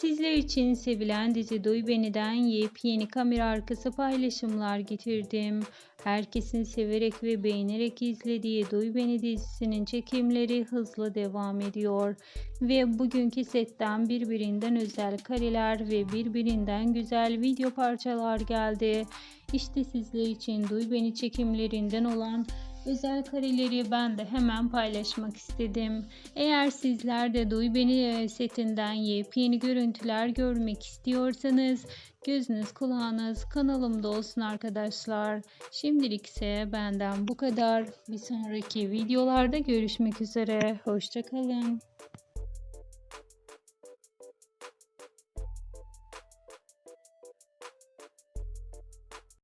Sizler için sevilen dizi Duy Beni'den yepyeni kamera arkası paylaşımlar getirdim. Herkesin severek ve beğenerek izlediği Duy Beni dizisinin çekimleri hızla devam ediyor. Ve bugünkü setten birbirinden özel kareler ve birbirinden güzel video parçalar geldi. İşte sizler için Duy Beni çekimlerinden olan özel kareleri ben de hemen paylaşmak istedim. Eğer sizler de Duy Beni e, setinden yepyeni görüntüler görmek istiyorsanız gözünüz kulağınız kanalımda olsun arkadaşlar. Şimdilik ise benden bu kadar. Bir sonraki videolarda görüşmek üzere. Hoşçakalın.